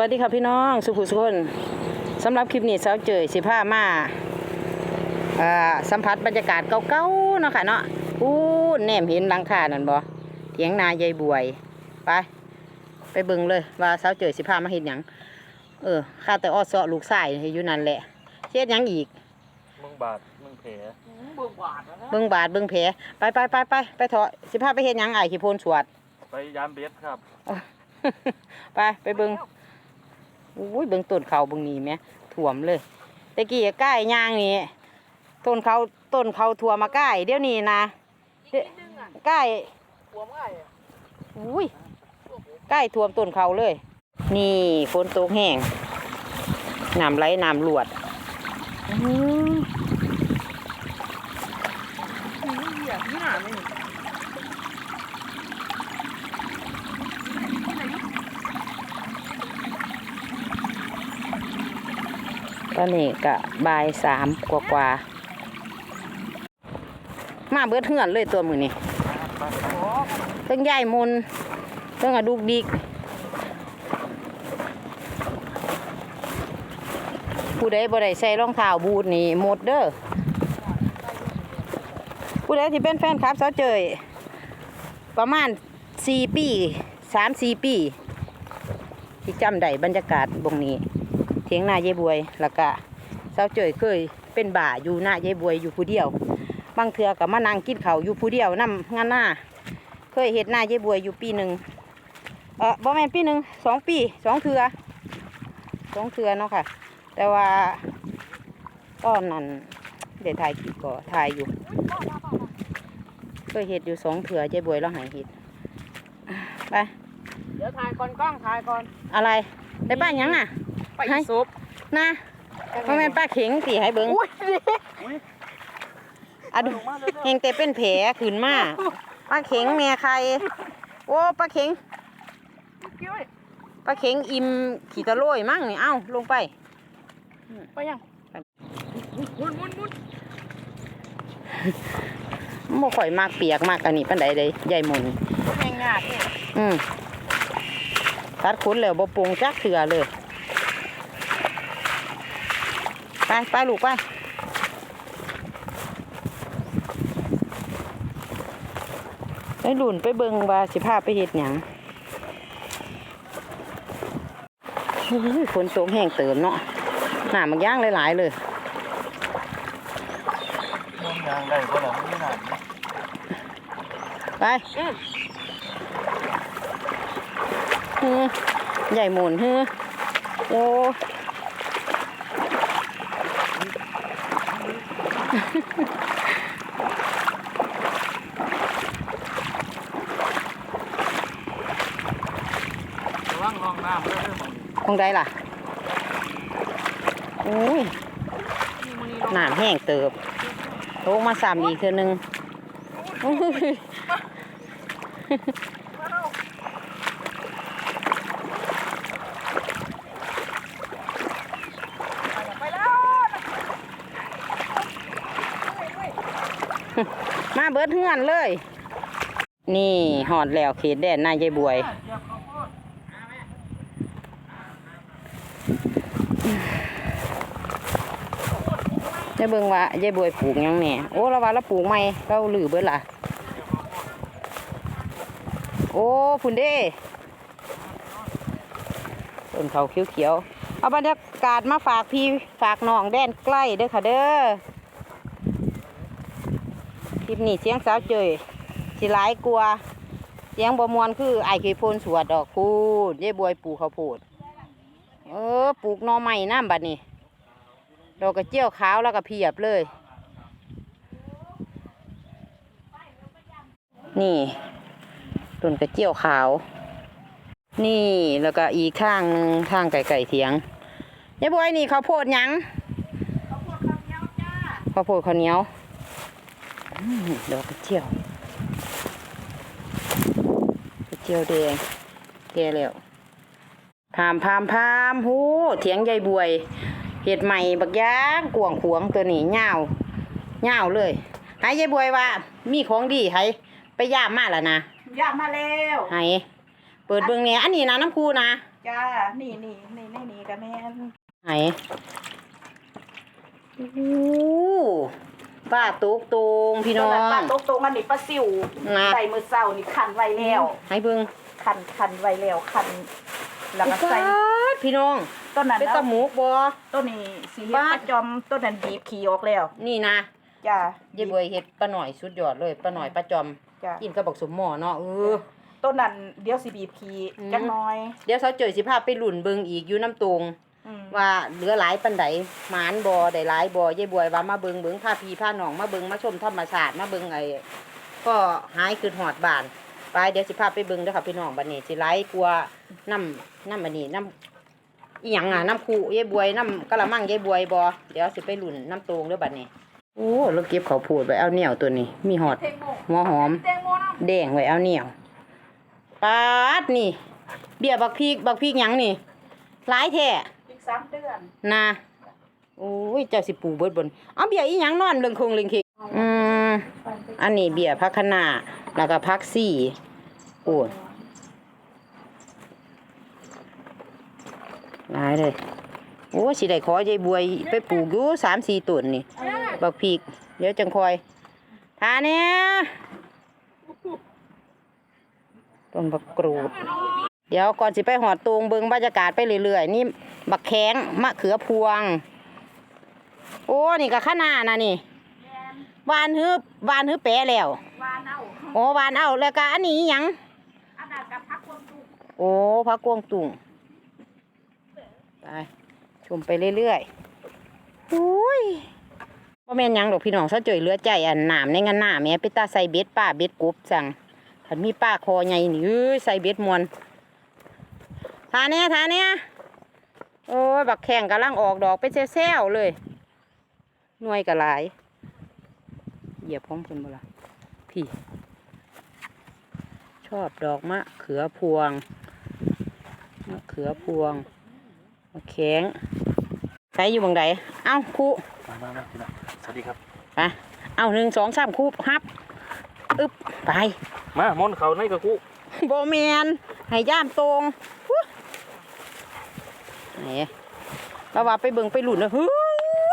วัสดีค่ะพี่น้องสุขุสุคนสำหรับคลิปนี้สาวเจยสิผ้ามาอ่าสัมผัสบรรยากาศเก่าๆเนาะค่ะเนาะอู้แนมเห็นหลังคานั่นบ่เถียงนายายบวย ไป ไปเบิ่งเลย ว่าสาวเจยสิผ้ามาเห็นหยังเออข้าแต่อ้อเสาะลูกชายให้อยู่นั่นแหละเฮ็ดหยังอีกมึงบาดมึงแผลเบิ่งบาดเบิ่งแผลไปไปไปไปไปเถอะสิพาไปเฮ็ดหยังอ้ายขี้โพนสวด ไปยามเบสครับ ไปไปเบิง อุ้ยเบิงต้นเขาเบิงนี่แหม่ถ่วมเลยตะกี้ใกล้ย่างนี่ต้นเขาต้นเขาถ่วมมาใกล้เดี๋ยวนี้นะเดี๋ยวใกล้อุ้ยใกล้ถ่วมต้นเขาเลย นี่ฝนตกแห้งน้ำไหลน้ำหลวดอื้อ ตอนนี้กะบ่ายสามกว่ากว่ามาเบิดเหือนเลยตัวมือนี่เทั้งใหญ่มนเทั้งอะดุกดิก ผู้ใดบ่ได้ใส่รองเท้าบูทนี่หมดเด้อผู้ใดที่เป็นแฟนคลับสาวเจยประมาณสี่ปีสามสี่ปี ที่จำได้บรรยากาศบงนี้ เถียงหน้าเยายบวยแล้วก็สาวเจยเคยเป็นบ่าอยู่หน้าเยายบวยอยู่ผู้เดียว บางเทือกับมานั่งกินเขาวอยู่ผู้เดียวนํงานหน้า เคยเห็ดหน้าเยายบวยอยู่ปีหนึ่งเออบ่แม่นปีหนึ่งสองปีสองเทือสองเทือเนาะค่ะ แต่ว่าตอนนั้นเดี๋ยวถ่ายคลิปก็ถ่ายอยู่เคยเห็ดอยู่สองเทือเยายบวยแล้วหายเห็ดไปเดี๋ยวถ่ายก่อนกล้องถ่ายก่อนอะไรได้ป้าหยังอะ ไปให้ซุปนะบ่แม่นป้าเข็งตีให้เบิ้งอุ้ยดิอะดูเฮงแต่เป็นแผลขึ้นมาปลาเข็งแม่ใคร โอ้ปลาเข็งกิ้วปลาเข็งอิ่มขี่ตะโรยมั่งนี่เอ้าลงไป ไปยังมุนมุนมุนบ่ข่อยมากเปียกมากอันนี้ปันใดเลยใหญ่หมุนแหงงาดเนี่ยอืมตัดขนแล้วบ่ปรุงจักเถื่อเลย ไปไปลูกไปไปหลุนไปเบิงว่าสิพาไปเฮ็ดหยังอุ้ยฝนตกแห้งเติมเนาะหน้ามันย่างหลาย ๆ เลยมึงยางได้ก็หรอไม่นานไปฮือใหญ่หมุนฮือโอ้ ระวังห้องน้ำด้วยเด้อมึงคงได้ล่ะอุ้ยน้ำแห้งเติบโตมาสามอีกเทือนึงอุ้ย ไปแล้ว มาเบิดเฮือนเลย นี่หอดแล้วเขตแดนนายายบวย จะเบิ่งว่ายายบวยปลูกยังแหน่ยโอ้เราว่าเราปลูกใหม่เราลือเบิดล่ะ โอ้พุ่นเด้ต้นเขาเขียวๆเอาบรรยากาศมาฝากพี่ฝากน้องแดนใกล้เด้อค่ะเด้อ คลิปนี้เสียงสาวเจยสิหลายกลัวเสียงบ่มวนคือไอ้เคยพ่นสวดดอกพูดยายบวยปลูกข้าวโพดเออปลูกหน่อไม้น้ำบัดนี้ดอกกระเจียวขาวแล้วก็เพียบเลย นี่ต้นกระเจียวขาว นี่แล้วก็อีกข้างนึงข้างไก่ไก่เถียงยายบวยนี่ข้าวโพดยังข้าวโพดข้าวเหนียวอืมดเขาเหนียว อกกระเจียวกระเจียวแดงแก่แล้วพามพามพามหูเถียงยายบวย เห็ดใหม่บักยางกวางขวงตัวนี้เงาวเงาวเลยให้ยายบวยว่า มีของดีให้ไปย่ามมาแล้วนะอยากมาแล้วให้เปิดเบิ่งเนี่ยอันนี้นะน้ำคูนะจ้านี่นี่นี่นี่นี่กับแม่นไหนโอ้โห ป้าตุกตุงพี่น้อง ป้าตกตรงอันนี้ป้าซิวนะ ใส่มือเศร้านี่คันไว้แล้ว ให้เบิ่งคันคันไว้แล้วคันแล้วก็ใส่ป๊าดพี่น้องต้นนั้นเป็นตะเอาหมูกบ่ ต้นนี้สีเฮ็ดบ้านประจอมต้นนั้นบีบขี้ออกแล้วนี่นะจ้าเยายบวยเฮ็ดป้าหน่อยสุดยอดเลยป้าหน่อยป้าจอม จ้ากินกับบักสมหม้อเนาะเออ ต้นนั้นเดี๋ยวสิบีบขี้อืม จักหน้อย เดี๋ยวเขาเจอสิพาไปหลุ่นเบิงอีกอยู่น้ำตรงอืม ว่าเหลือหลายปันใดหมานบ่ได้หลายบ่ยายบวยว่ามาเบิงเบิงพาพี่พาหนองมาเบิงมาชมธรรมชาติมาเบิงไอ้ก็หายคือหอดบานไปเดี๋ยวสิพาไปเบิงเด้อค่ะพี่น้องบัดนี้สิหลายกลัวน้ำน้ำอันนี้น้ำอีหยังอะน้ำคูยายบวยน้ำกะละมังยายบวยบ่เดี๋ยวสิไปหลุ่นน้ำตรงเด้อบัดนี้โอ้เราเก็บเขาวโพดไว้เอาเหนียวตัวนี้ มีหอดมหัวหอมแดงไว้เอาเหนียวปาดนี่ เบี้ยบักพริกบักพริกหยังนี่หลายแท้ สามเดือนนะโอ้ยเจ้าสิปลูกเบิดบนเอาเบี้ยอีหยังนอนเรื่องคงเรื่องคิกอืมอันนี้เบี้ยพักคะน้าแล้วก็พักซี่โอ้ยหลายเลยโอ้ยสิได้ขอยายบวยไปปลูกอยู่สามสี่ต้นนี่บักพริกเดี๋ยวจังคอยทาเนี่ยต้นบักกรูดเดี๋ยวก่อนสิไปหอดตูงเบิงบรรยากาศไปเรื่อยๆนี่บักแข้งมะเขือพวง โอ้นี่ก็ข้าหน้านะนี่วานฮึบวานฮึบแปะแล้ววานเอาโอ้วานเอาแล้วก็อันนี้อิหยังอันนั้นกับพักคนตุกโอ้พักกวางตุงไปชมไปเรื่อยๆอุ้ยว่าแม่นหยังดอกพี่น้องเสาเจยเหลือใจอันหนามในงานหน้าแม่ไปตาใส่เบ็ดป้าเบ็ดกบสั่งขันมีป้าคอใหญ่นี่เอ้ยใส่เบ็ดมวน ทาเนี้ยทาเนี้ยโอ้ยบักแข่งกำลังออกดอกเป็นแซวๆเลย หน่วยกระหลาย เหยียบพร้อมกันบ่ละพี่ ชอบดอกมะเขือพวง มะเขือพวงมะแข็งใช้อยู่บังใดเอ้าครูมามามาพี่น้องสวัสดีครับไปเอ้าหนึ่งสองสามครูฮับอึบไป มามอนเขาในกระคุ โบแมนให้ย่ามตรงฮู้ไหน เราว่าไปเบิ่งไปหลุนเลยเฮ้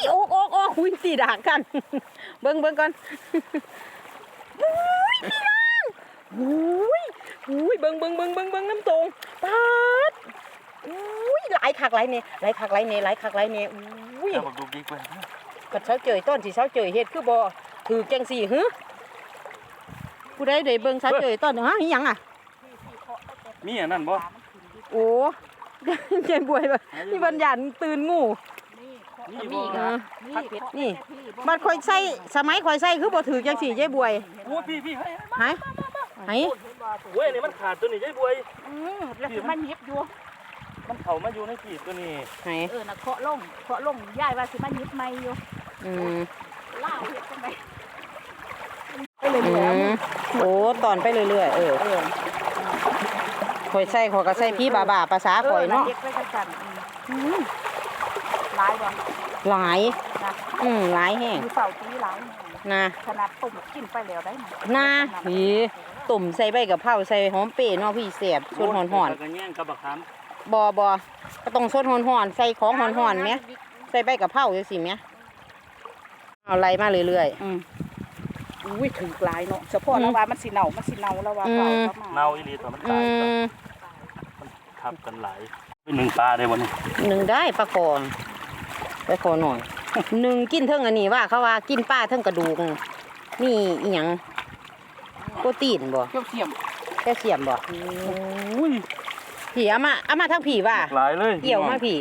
ยโอกโอกโอกหุยตีดากกัน เบิ่งเบิ่งก่อนอุ้ยพี่น้องอุ้ยอุ้ยเบิ่งเบิ่งเบิ่งเบิ่งเบิ่งน้ำตรงปาดอุ้ยหลายคักหลายเน่หลายคักหลายเน่หลายคักหลายเน่อุ้ยเอาบักดูดีกว่ากัดเช้าเจยต้นสิเช้าเจยเฮ็ดคือบ่ถือจังสี่ฮึผู้ใดได้เบิ่งเช้าเจยต้นฮะอีหยังอะมีอันนั้นบ่โอ้ ยายบวยแบบนี่บันยันตื่นงูนี่มีบ่อีกนะนี่บัดคอยใส่สมัยคอยใส่คือบ่ถือจังสี่ยายบวยโอ้พี่พี่ให้หายหายเว้ยนี่มันขาดตัวนี้ยายบวยอืมแล้วสิมันยิบอยู่มันเข้ามาอยู่ในขีดตัวนี้หายเออน่ะเคาะลงเคาะลงยายว่าสิมันยิบไม่อยู่อืมล่าวเฮ็ดจังไดไปอืเรื่อยมโอ้ตอนไปเรื่อยๆเออ ๆเออคอยใส่ขอยก็ใส่พี่บาบาภาษาข่อยเนาะเฮ็ดไปจังซั่นอืมหลายบ่หลายนะอืมหลายแห้งอยู่เฝ้าตีหลายนะขนาดต้มกินไปแล้วได้นะหีตุ่มใส่ใบกะเพราใส่หอมเปรย์เนาะพี่เสียบส่วนหอนกระแย่งกับบักขามๆบอบอก็ต้องส่วนหอนๆใส่ของหอนๆไหมใส่ใบกะเพราจังซี่ไหมเอาไล่มาเรื่อยอืมอุ้ยถึงหลายเนาะเฉพาะอืมแล้วว่ามันสิเน่ามันสิเน่าแล้วว่าอืมเปล่าประมาณเน่าอีหลีตัวมันๆอืตาย ตัวมทับกันหลายเป็นหนึ่งปลาได้วันนี้หนึ่งได้ปลาคอนไปคอหน่อยหนึ่งกินเท่งอันนี้ว่าเขาว่ากินป้าเท่งกระดูกนี่อีหยังโปรตีนบ่เกี่ยวเสียมแค่เสียมบ่อุ้ยผีเอามาเอามาทั้งผีว่าหลายเลยเกี่ยวมาผี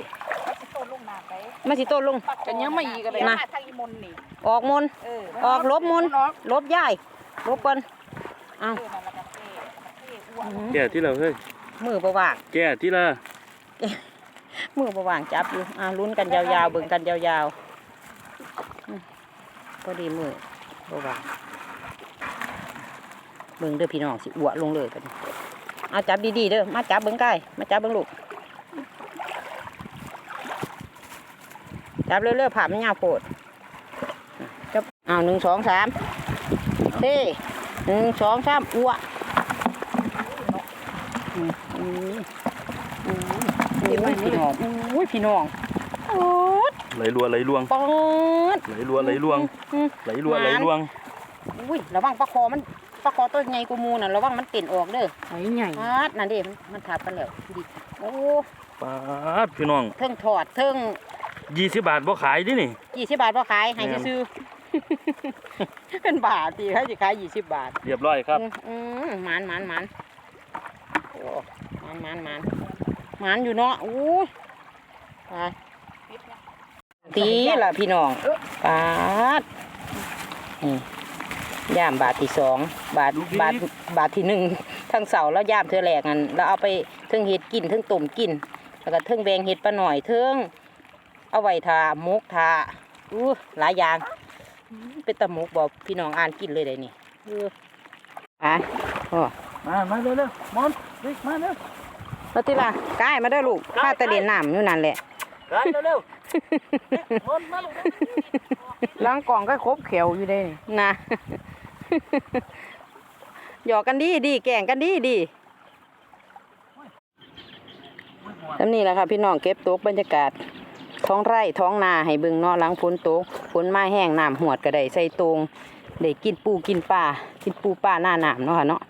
โตลงนาไปมาสิโต้นลงกันยังไม่อีกเลยมาทางอีมนนี่ออกมนต์เออออกลบมนต์ออกลบย่ายลบก่อนเออนั่นแหละก็เท่เท่อ้วนแก่ที่เราเฮ้ย มือประว่างแก่ที่ละมือประว่างจับอยู่อ่าลุ้นกันยาวๆเบิ่งกันยาวๆอืมพอดีมือประว่างเบิ่งเด้อพี่น้องสิอ้วลงเลยกันเอาจับดีๆเด้อมาจับเบิ่งใกล้มาจับเบิ่งลูกจับเรื่อยๆผ่ามันยาวโพดจับเอาหนึ่งสองสามเท่หนึ่งสองสามอ้ว อืมอืมอืมเป็นไรพี่น้องอุ้ยพี่น้องโอ๊ดไหลรัวไหลลวงปอดไหลรัวไหลลวงอืมไหลรัวไหลลวงอุ้ยระวังปลาคอมันปลาคอตัวใหญ่กูมูน่ะระวังมันเต้นออกเด้อหอยใหญ่ปาดนั่นเด้มันมันทับกันแล้วดิโอ้ปาดพี่น้องเทิงถอดเทิงยี่สิบบาทบ่ขายดินี่กี่สิบบาทพอขายให้ซื้อๆเป็นบาทตีเขาจะขายยี่สิบบาท เรียบร้อยครับ อืมอืมหมันหมันหมันโอ้ หมันหมันหมันหมันอยู่เนาะอู้ยไปตีละพี่น้องปาดนี่ย่ามบาทที่สองบาทลูกพี่บาทบาทที่หนึ่งทั้งเสาแล้วย่ามเธอแหลกกันแล้วเอาไปเทิงเห็ดกินเทิงต้มกิน แล้วก็เทิงแบงเห็ดปลาหน่อยเทิงเอาไว้ทามุกทาอู้หลายอย่างอื้อเป็นตะมุกบอกพี่น้องอ่านกินเลยได้นี่เอออะโอ้มามาเร็วเร็วมอนดิมาเร็ว มาติล่ะกายมาเด้อลูกกายข้าแตะเล่นน้ำอยู่นั่นแหละกายเร็วเร็วมอนมาลูกล้างกล่องก็ครบเขียวอยู่ได้นี่นะหยอกกันดีดีแกล้งกันดีดีทำนี่แหละค่ะพี่น้องเก็บตกบรรยากาศ ท้องไร่ท้องนาให้เบิ่งเนาะหลังฝนตกฝนมาแห้งน้ำหวดก็ได้ใส่ตรงได้กินปูกินปลากินปูปลาหน้าน้ำเนาะค่ะเนาะ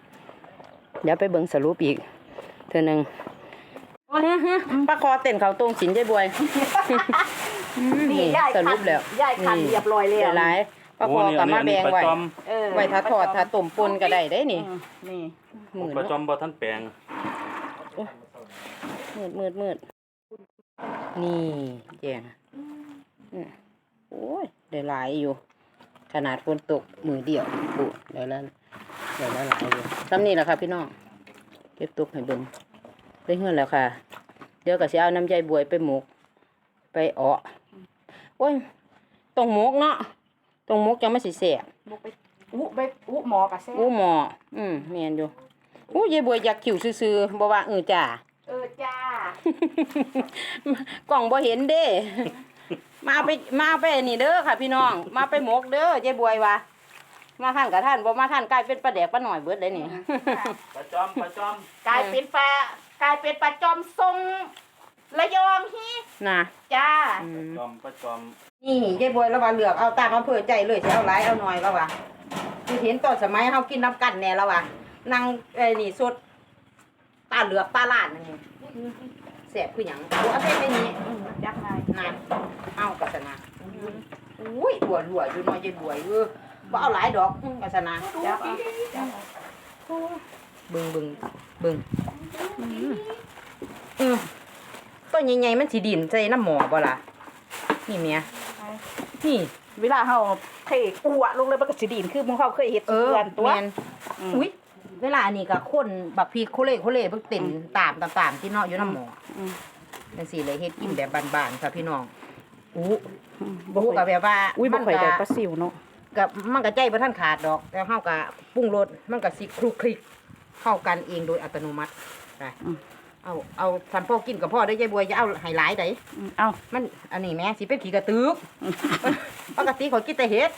เดี๋ยวไปเบิ่งสรุปอีกเธอหนึ่ง ปลาคอเต้นเขาตรงสินใจบวยนี่ยายสคัรุนปแล้วยายคันเรียบร้อยแล้เดี๋ยววหลายปลาคอกับมาแบงไว้ปลาจอมเออไว้ถ้าทอดถ้าต้มปนก็ได้ได้นี่อืมนี่มืดปลาจอเนาะมบ่ท่านแปลงมืดมืดมืดนี่แจงอืมโอ้ยได้หลายอยู่ ขนาดฝนตกมือเดียวปูได้แล้วได้แล้วหลายอยู่ซ้ำนี่แหละค่ะพี่น้องเก็บตุกให้เบิ่ง ได้เงินแล้วค่ะ เดี๋ยวก็สิเอาน้ำใจบวยไปหมก ไปเอ้อโอ้ยต้องหมกเนาะต้องหมกจังไม่สิแสบบุกไปอุไปอุหมอกับแซ่อู้หมออืมแม่นอยู่อู้ยายบวยอยากขิวซื่อๆบ่ว่าเออจ้า เออจ้ากล่องบ่เห็นเด้ มาเอาไปมาเอาไปอันนี่เด้อค่ะพี่น้อง มาไปหมกเด้อยายบวยว่า มาท่านกับท่านบ่มาท่านกลายเป็นปลาแดกปลาหน่อยเบิดเลยนี่ปลาจอมปลาจอมกลายเป็นปลากลายเป็นปลาจอมทรงระยองฮีน่ะจ้าอืปลามจอมปลาจอมนี่ยายบวยแล้วว่าเลือกเอาตามอำเภอใจเลยสิเอาหลายเอาน้อยแล้วว่าคือเห็นตอนสมัยเฮากินน้ำกันแน่แล้วว่านั่งไอ้นี่สดตาเหลือกตาลาดนั่นนี่แซ่บคือหยังเอาเอาไปในนี้อืมจักไงนะเอากัสนาอุ้ยบัวรัวอยู่น้อยใจบวยเออ บ่เอาหลายดอกอื้อกัสนาจักเอาจักเอาเบิ่งเบิ่งเบิ่งเออต้นใหญ่ๆมันสิดินใส่น้ำหมอบ่ล่ะนี่เมียนี่เวลาเฮาเทกัวลงเลยมันก็สิดีนคือมึงเขาเคยเฮ็ดเออเตือนตัวแม่นมอุ้ยเวลาอันนี้ก็คนบักพีโคเล่โคเล่เบิ่งเต็นตามตามตามที่เนาะอยู่น้ำหมออืมจังซี่เลยเฮ็ดกินแบบบานๆค่ะพี่น้องอู้บ่อู้ค่ก็อยแบบว่าอุ้ยบ่มันค่อยก็ได้ปลาซิวเนาะ กับมันก็ใจบ่ทันขาดดอก แต่เฮาก็ปรุงรสมันก็สิคลุกคลิกเข้ากันเองโดยอัตโนมัติไปเอาเอาสันพ่อกินกับพ่อได้อยายบัวอย่าเอาให้หลายได้อืมเอ้ามันอันนี้แหม่สิเป็นขี้กระตึกปกติเขากินแต่เห็ด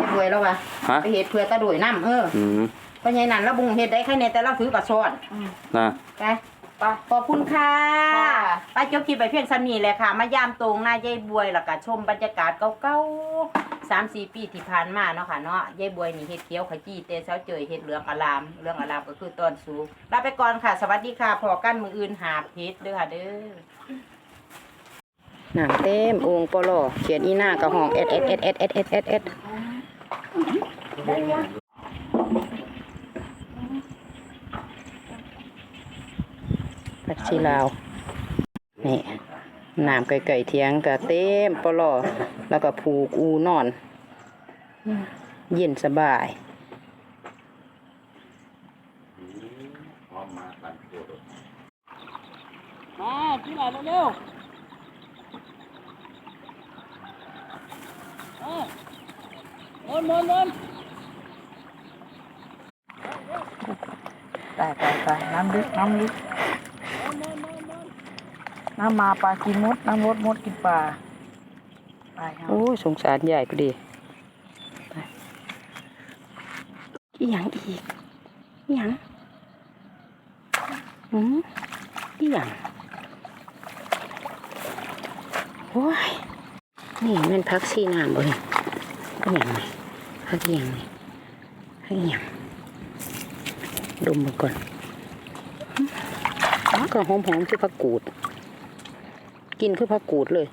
ยายบัวแล้วว่ะฮะ ไปเห็ดเพื่อตะโดยน้ำเอออืมเพราะไงนั้นเราบุงเห็ดได้แค่ในแต่เราถือกับช้อนนะ ไป ไป ขอบคุณค่ะไปจบคลิปไปเพียงสำนีแหละค่ะ มายามตรงหน้ายายบวยแล้วก็ชมบรรยากาศเก่าๆสามสี่ปีที่ผ่านมาเนาะค่ะเนาะยายบวยนี่เห็ดเขียวขจีเตเช้าเจยเห็ดเหลืองอลามเหลืองอลามก็คือตอนสูงลาไปก่อนค่ะ สวัสดีค่ะพอกันมืออื่นหาเพชรเด้อค่ะเด้อหนังเต็มองค์ปลอเขียนอีหน้ากระห้องเอ็ดเอ็ดเอ็ดเอ็ดเอ็ดเอ็ดเอ็ดเอ็ด ผักชีลาว นี่น้ำไก่ๆเทียงกะเต็มปลอแล้วก็ผูกอูนอน เย็นสบายมาพี่หลานเร็วๆเออมนมนไปไปไปน้ำลึกน้ำลึก น้ำมาปลากินมด น้ำมดมดกินปลาไปครับโอ้ยสงสารใหญ่ก็ดีไปอย่างอีกอีหยังอืมอีอย่างโอ้ยนี่มันพักซีน้ำเลยก็อย่างไงพักอย่างไงพักอย่างดมมาก่อนก็หอมๆที่พักกูด กินคือผักกูดเลย